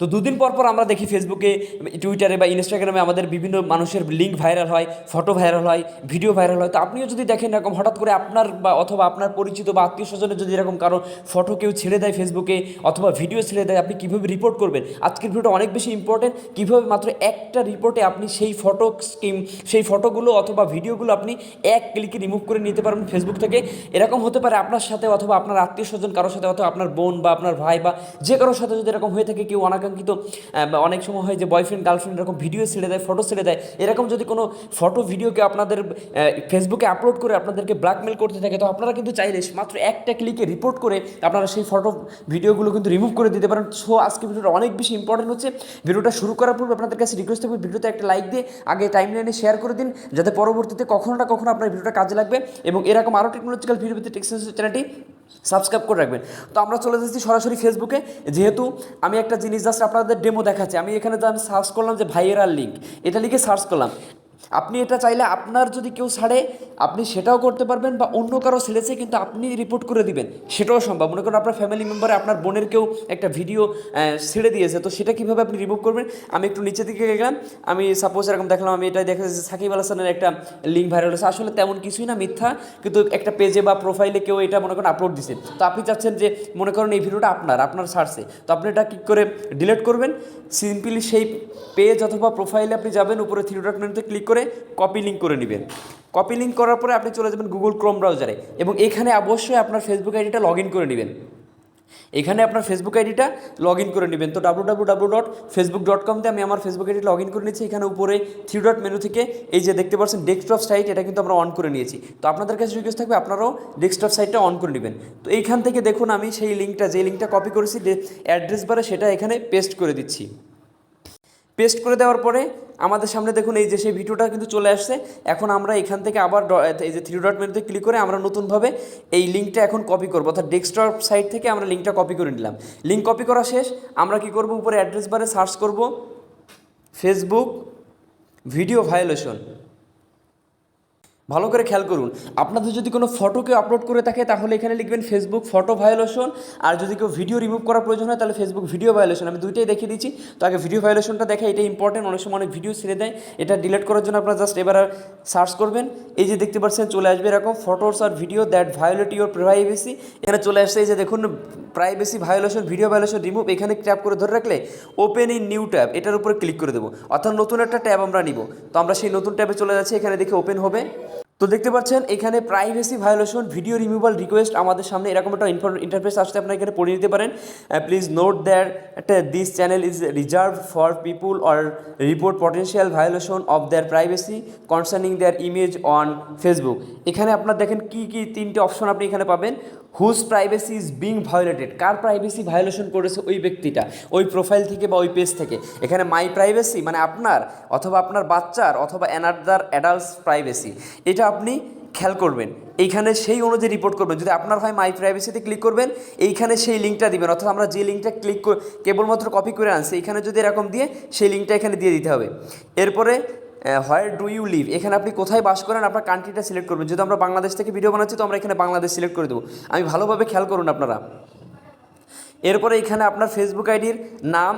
তো দুদিন পর পর আমরা দেখি ফেসবুকে টুইটারে বা ইনস্টাগ্রামে আমাদের বিভিন্ন মানুষের লিঙ্ক ভাইরাল হয় ফটো ভাইরাল হয় ভিডিও ভাইরাল হয়। তো আপনিও যদি দেখেন এরকম, হঠাৎ করে আপনার বা অথবা আপনার পরিচিত বা আত্মীয় স্বজনের যদি এরকম কারও ফটো কেউ ছেড়ে দেয় ফেসবুকে অথবা ভিডিও ছেড়ে দেয়, আপনি কীভাবে রিপোর্ট করবেন? আজকের ভিডিওটা অনেক বেশি ইম্পর্টেন্ট কীভাবে মাত্র একটা রিপোর্টে আপনি সেই ফটো স্কিম সেই ফটোগুলো অথবা ভিডিওগুলো আপনি এক ক্লিকে রিমুভ করে নিতে পারবেন ফেসবুক থেকে। এরকম হতে পারে আপনার সাথে অথবা আপনার আত্মীয় স্বজন কারোর সাথে অথবা আপনার বোন বা আপনার ভাই বা যে কারোর সাথে যদি এরকম হয়ে থাকে, কেউ অনাকাঙ্ক্ষিত অনেক সময় হয় যে বয়ফ্রেন্ড গার্লফ্রেন্ড এরকম ভিডিও ছেড়ে দেয় ফটো ছেড়ে দেয়। এরকম যদি কোনো ফটো ভিডিওকে আপনাদের ফেসবুকে আপলোড করে আপনাদেরকে ব্ল্যাকমেল করতে থাকে, তো আপনারা কিন্তু চাইলে মাত্র একটা ক্লিকে রিপোর্ট করে আপনারা সেই ফটো ভিডিওগুলো কিন্তু রিমুভ করে দিতে পারেন। সো আজকে ভিডিওটা অনেক বেশি ইম্পর্টেন্ট হচ্ছে। ভিডিওটা শুরু করার পূর্বে আপনাদের কাছে রিকোয়েস্ট থাকবে, ভিডিওতে একটা লাইক দিয়ে আগে টাইম লাইনে শেয়ার করে দিন, যাতে পরবর্তীতে কখনো না কখনো আপনার ভিডিওটা কাজে লাগবে। এবং এরকম আরও টেকনোলজিক্যাল ভিডিও পেতে টেক্সেন্স চ্যানেলটি সাবস্ক্রাইব করে রাখবেন। তো আমরা চলে যাচ্ছি সরাসরি ফেসবুকে যেহেতু আমি একটা জিনিস জাস্ট আপনাদের ডেমো দেখাচ্ছি, আমি এখানে আমি সার্চ করলাম যে ভাইয়েরাল লিঙ্ক এটা লিখে সার্চ করলাম। আপনি এটা চাইলে আপনার যদি কেউ ছাড়ে, আপনি সেটাও করতে পারবেন বা অন্য কারও ছেড়েছে কিন্তু আপনি রিপোর্ট করে দিবেন। সেটাও সম্ভব। মনে করুন আপনার ফ্যামিলি মেম্বারে আপনার বোনের কেউ একটা ভিডিও ছেড়ে দিয়েছে, তো সেটা কীভাবে আপনি রিমুভ করবেন? আমি একটু নিচে দিকে গেলাম। আমি সাপোজ এরকম দেখলাম, আমি এটাই দেখা যাচ্ছে সাকিব আল হাসানের একটা লিঙ্ক ভাইরাল হয়েছে। আসলে তেমন কিছুই না, মিথ্যা, কিন্তু একটা পেজে বা প্রোফাইলে কেউ এটা মনে করেন আপলোড দিছে। তো আপনি চাচ্ছেন যে, মনে করেন এই ভিডিওটা আপনার আপনার সার্চে তো আপনি এটা কী করে ডিলিট করবেন। সিম্পলি সেই পেজ অথবা প্রোফাইলে আপনি যাবেন, উপরে থ্রি ডট ক্লিক করে কপি লিঙ্ক করে নেবেন। কপি লিঙ্ক করার পরে আপনি চলে যাবেন গুগল ক্রোম ব্রাউজারে এবং এখানে অবশ্যই আপনার ফেসবুক আইডিটা লগ ইন করে নেবেন। এখানে আপনার ফেসবুক আইডিটা লগ ইন করে নেবেন। তো W W W dot Facebook dot কমতে আমি আমার ফেসবুক আইডি লগ ইন করে নিয়েছি। এখানে উপরে থ্রি ডট মেনু থেকে এই যে দেখতে পাচ্ছেন ডেস্কটপ সাইট এটা কিন্তু আমরা অন করে নিয়েছি। তো আপনাদের কাছে রিকোয়েস্ট থাকবে আপনারাও ডেস্কটপ সাইটটা অন করে নেবেন। তো এইখান থেকে দেখুন আমি সেই লিঙ্কটা যে লিঙ্কটা কপি করেছি অ্যাড্রেস বারে সেটা এখানে পেস্ট করে দিচ্ছি। পেস্ট করে দেওয়ার পরে আমাদের সামনে দেখুন এই যে সেই ভিডিওটা কিন্তু চলে আসছে। এখন আমরা এখান থেকে আবার এই যে থ্রি ডট মেনুতে ক্লিক করে আমরা নতুনভাবে এই লিঙ্কটা এখন কপি করব। অর্থাৎ ডেস্কটপ সাইট থেকে আমরা লিঙ্কটা কপি করে নিলাম। লিঙ্ক কপি করা শেষ। আমরা কি করব? উপরে অ্যাড্রেস বারে সার্চ করব। ফেসবুক ভিডিও ভায়োলেশন ভালো করে খেয়াল করুন। আপনাদের যদি কোনো ফটোকে আপলোড করে থাকে, তাহলে এখানে লিখবেন ফেসবুক ফটো ভায়োলেশন আর যদি কেউ ভিডিও রিমুভ করার প্রয়োজন হয়, তাহলে ফেসবুক ভিডিও ভায়োলেশন আমি দুইটাই দেখিয়ে দিচ্ছি। তো আগে ভিডিও ভায়োলেশনটা দেখা এটা ইম্পর্টেন্ট অনেক সময় অনেক ভিডিও ছেড়ে দেয়। এটা ডিলিট করার জন্য আপনারা জাস্ট এবার সার্চ করবেন। এই যে দেখতে পাচ্ছেন, চলে আসবে এরকম photos R video that violate your privacy এখানে চলে আসছে এই যে দেখুন privacy violation video violation remove এখানে ট্যাপ করে ধরে রাখলে ওপেন ইন নিউ ট্যাব এটার উপরে ক্লিক করে দেবো। অর্থাৎ নতুন একটা ট্যাব আমরা নিব। তো আমরা সেই নতুন ট্যাবে চলে যাচ্ছি। এখানে দেখে ওপেন হবে। তো দেখতে পাচ্ছেন, এখানে privacy violation video removal request আমাদের সামনে এরকম একটা ইন্টারফেস আসতে আপনারা এখানে পড়ে নিতে পারেন। Please note that this channel is reserve for people or report potential violation of their privacy concerning their image on Facebook এখানে আপনার দেখেন কি কি তিনটে অপশন আপনি এখানে পাবেন। Whose privacy is being violated car privacy violation করেছে ওই ব্যক্তিটা, ওই প্রোফাইল থেকে বা ওই পেজ থেকে। এখানে মাই প্রাইভেসি মানে আপনার অথবা আপনার বাচ্চার অথবা অ্যানাদার অ্যাডাল্টস প্রাইভেসি এটা আপনি খেয়াল করবেন। এইখানে সেই অনুযায়ী রিপোর্ট করবেন। যদি আপনার হয় মাই প্রাইভেসিতে ক্লিক করবেন, এইখানে সেই লিঙ্কটা দিবেন। অর্থাৎ আমরা যে লিঙ্কটা ক্লিক কেবলমাত্র কপি করে আনছি, এইখানে যদি এরকম দিয়ে সেই লিঙ্কটা এখানে দিয়ে দিতে হবে। এরপরে হোয়ার ডু ইউ লিভ এখানে আপনি কোথায় বাস করেন, আপনার কান্ট্রিটা সিলেক্ট করবেন। যেহেতু আমরা বাংলাদেশ থেকে ভিডিও বানাচ্ছি, তো আমরা এখানে বাংলাদেশ সিলেক্ট করে দেবো। আমি ভালোভাবে খেয়াল করুন আপনারা। এরপরে এখানে আপনার ফেসবুক আইডির নাম,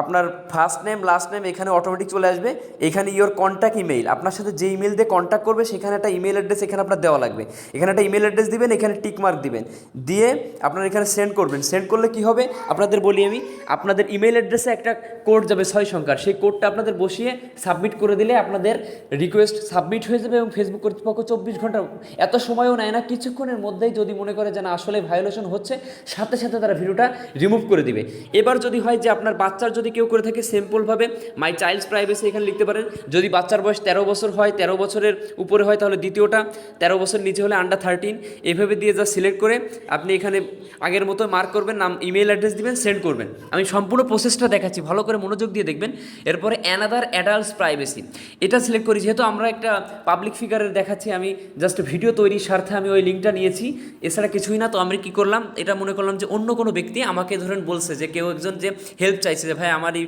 আপনার ফার্স্ট নেম লাস্ট নেম এখানে অটোমেটিক চলে আসবে। এখানে ইওর কন্ট্যাক্ট ইমেইল আপনার সাথে যে ইমেল দিয়ে কন্ট্যাক্ট করবে, সেখানে একটা ইমেল অ্যাড্রেস এখানে আপনার দেওয়া লাগবে। এখানে একটা ইমেল অ্যাড্রেস দিবেন, এখানে টিক মার্ক দিবেন। দিয়ে আপনার এখানে সেন্ড করবেন। সেন্ড করলে কি হবে? আপনাদের বলি আমি, আপনাদের ইমেল অ্যাড্রেসে একটা কোড যাবে ছয় সংখ্যার। সেই কোডটা আপনাদের বসিয়ে সাবমিট করে দিলে আপনাদের রিকোয়েস্ট সাবমিট হয়ে যাবে এবং ফেসবুক কর্তৃপক্ষ চব্বিশ ঘণ্টা, এত সময়ও নেয় না। কিছুক্ষণের মধ্যেই যদি মনে করে যে আসলে ভায়োলেশন হচ্ছে, সাথে সাথে তারা ভিডিওটা রিমুভ করে দিবে। এবার যদি হয় যে আপনার বাচ্চার যদি কেউ করে থাকে সিম্পলভাবে মাই চাইল্ডস প্রাইভেসি এখানে লিখতে পারেন। যদি বাচ্চার বয়স তেরো বছর হয়, তেরো বছরের উপরে হয় তাহলে দ্বিতীয়টা, তেরো বছর নিচে হলে আন্ডার থার্টিন এভাবে দিয়ে যা সিলেক্ট করে আপনি এখানে আগের মতো মার্ক করবেন, নাম ইমেল অ্যাড্রেস দিবেন সেন্ড করবেন। আমি সম্পূর্ণ প্রসেসটা দেখাচ্ছি, ভালো করে মনোযোগ দিয়ে দেখবেন। এরপরে অ্যানাদার অ্যাডাল্টস প্রাইভেসি এটা সিলেক্ট করি, যেহেতু আমরা একটা পাবলিক ফিগারের দেখাচ্ছি, আমি জাস্ট ভিডিও তৈরির স্বার্থে আমি ওই লিঙ্কটা নিয়েছি। এছাড়া কিছুই না, তো আমি কি করলাম, এটা মনে করলাম যে অন্য কোনো ব্যক্তি আমাকে ধরেন বলছে যে কেউ একজন যে হেল্প চাইছে যে, ভাই, আমার এই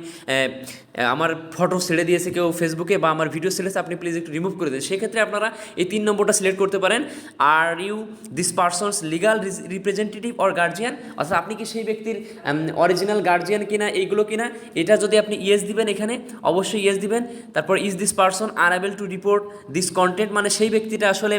আমার ফটো ছেড়ে দিয়েছে কেউ ফেসবুকে বা আমার ভিডিও ছেড়েছে, আপনি প্লিজ একটু রিমুভ করে দিন। সেক্ষেত্রে আপনারা এই তিন নম্বরটা সিলেক্ট করতে পারেন। Are you this person's legal representative or guardian অর্থাৎ আপনি কি সেই ব্যক্তির অরিজিনাল গার্জিয়ান কিনা, এইগুলো কিনা, এটা যদি আপনি ইয়েস দিবেন এখানে, অবশ্যই ইয়েস দিবেন। তারপর is this person unable to report this content মানে সেই ব্যক্তিটা আসলে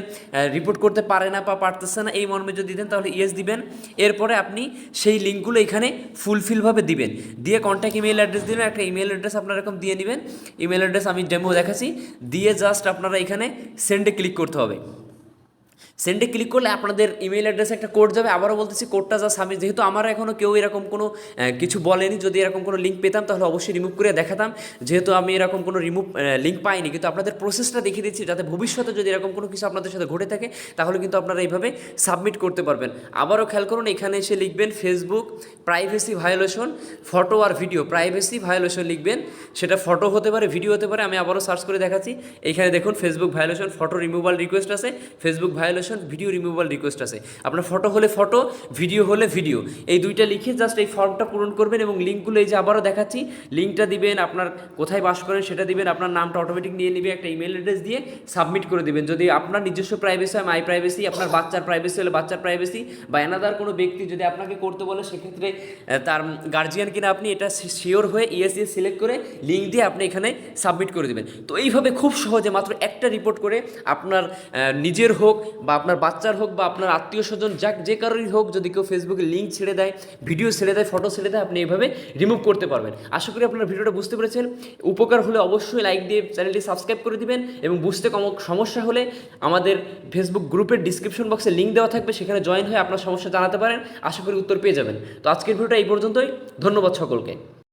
রিপোর্ট করতে পারে না বা পারতেছে না, এই মর্মে যদি দেন তাহলে ইয়েস দিবেন। এরপরে আপনি সেই লিঙ্কগুলো এখানে ফুলফিলভাবে দিবেন। দিয়ে কন্ট্যাক্ট ইমেল অ্যাড্রেস দিবেন, একটা ইমেল অ্যাড্রেস আপনারা এরকম দিয়ে নেবেন। ইমেল অ্যাড্রেস আমি ডেমো দেখাচ্ছি। দিয়ে জাস্ট আপনারা এখানে সেন্ডে ক্লিক করতে হবে। সেন্ডে ক্লিক করলে আপনাদের ইমেল অ্যাড্রেসে একটা কোড যাবে। আবারও বলতেছি কোডটা যা সাবমিট যেহেতু আমার এখনও কেউ এরকম কোনো কিছু বলেনি, যদি এরকম কোনো লিঙ্ক পেতাম, তাহলে অবশ্যই রিমুভ করে দেখাতাম। যেহেতু আমি এরকম কোনো রিমুভ লিঙ্ক পাইনি, কিন্তু আপনাদের প্রসেসটা দেখিয়ে দিচ্ছি, যাতে ভবিষ্যতে যদি এরকম কোনো কিছু আপনাদের সাথে ঘটে থাকে, তাহলে কিন্তু আপনারা এইভাবে সাবমিট করতে পারবেন। আবারও খেয়াল করুন, এখানে এসে লিখবেন ফেসবুক প্রাইভেসি ভায়োলেশন ফটো আর ভিডিও প্রাইভেসি ভায়োলেশন লিখবেন, সেটা ফটো হতে পারে ভিডিও হতে পারে, আমি আবারও সার্চ করে দেখাচ্ছি। এখানে দেখুন Facebook violation photo removal request আছে। Facebook violation video removal request আছে। আপনার ফটো হলে ফটো ভিডিও হলে ভিডিও এই দুইটা লিখে জাস্ট এই ফর্মটা পূরণ করবেন এবং লিঙ্কগুলো এই যে আবারও দেখাচ্ছি, লিঙ্কটা দিবেন আপনার কোথায় বাস করেন সেটা দিবেন, আপনার নামটা অটোমেটিক নিয়ে নেবে, একটা ইমেল অ্যাড্রেস দিয়ে সাবমিট করে দেবেন। যদি আপনার নিজস্ব প্রাইভেসি হয় মাই প্রাইভেসি আপনার বাচ্চার প্রাইভেসি হলে বাচ্চার প্রাইভেসি বা এনাদার কোনো ব্যক্তি যদি আপনাকে করতে বলে, সেক্ষেত্রে তার গার্জিয়ান কিনা আপনি এটা শিওর হয়ে ইএস ইএস সিলেক্ট করে লিঙ্ক দিয়ে আপনি এখানে সাবমিট করে দেবেন। তো এইভাবে খুব সহজে মাত্র একটা রিপোর্ট করে আপনার নিজের হোক বা আপনার বাচ্চার হোক বা আপনার আত্মীয় স্বজন, যাক যে কারোরই হোক, যদি কেউ ফেসবুকে লিঙ্ক ছেড়ে দেয় ভিডিও ছেড়ে দেয় ফটো ছেড়ে দেয়, আপনি এইভাবে রিমুভ করতে পারবেন। আশা করি আপনার ভিডিওটা বুঝতে পেরেছেন। উপকার হলে অবশ্যই লাইক দিয়ে চ্যানেলটি সাবস্ক্রাইব করে দিবেন এবং বুঝতে কম সমস্যা হলে আমাদের ফেসবুক গ্রুপের ডিসক্রিপশন বক্সে লিঙ্ক দেওয়া থাকবে, সেখানে জয়েন হয়ে আপনার সমস্যা জানাতে পারেন। আশা করি উত্তর পেয়ে যাবেন। তো আজকের ভিডিওটা এই পর্যন্তই। ধন্যবাদ সকলকে।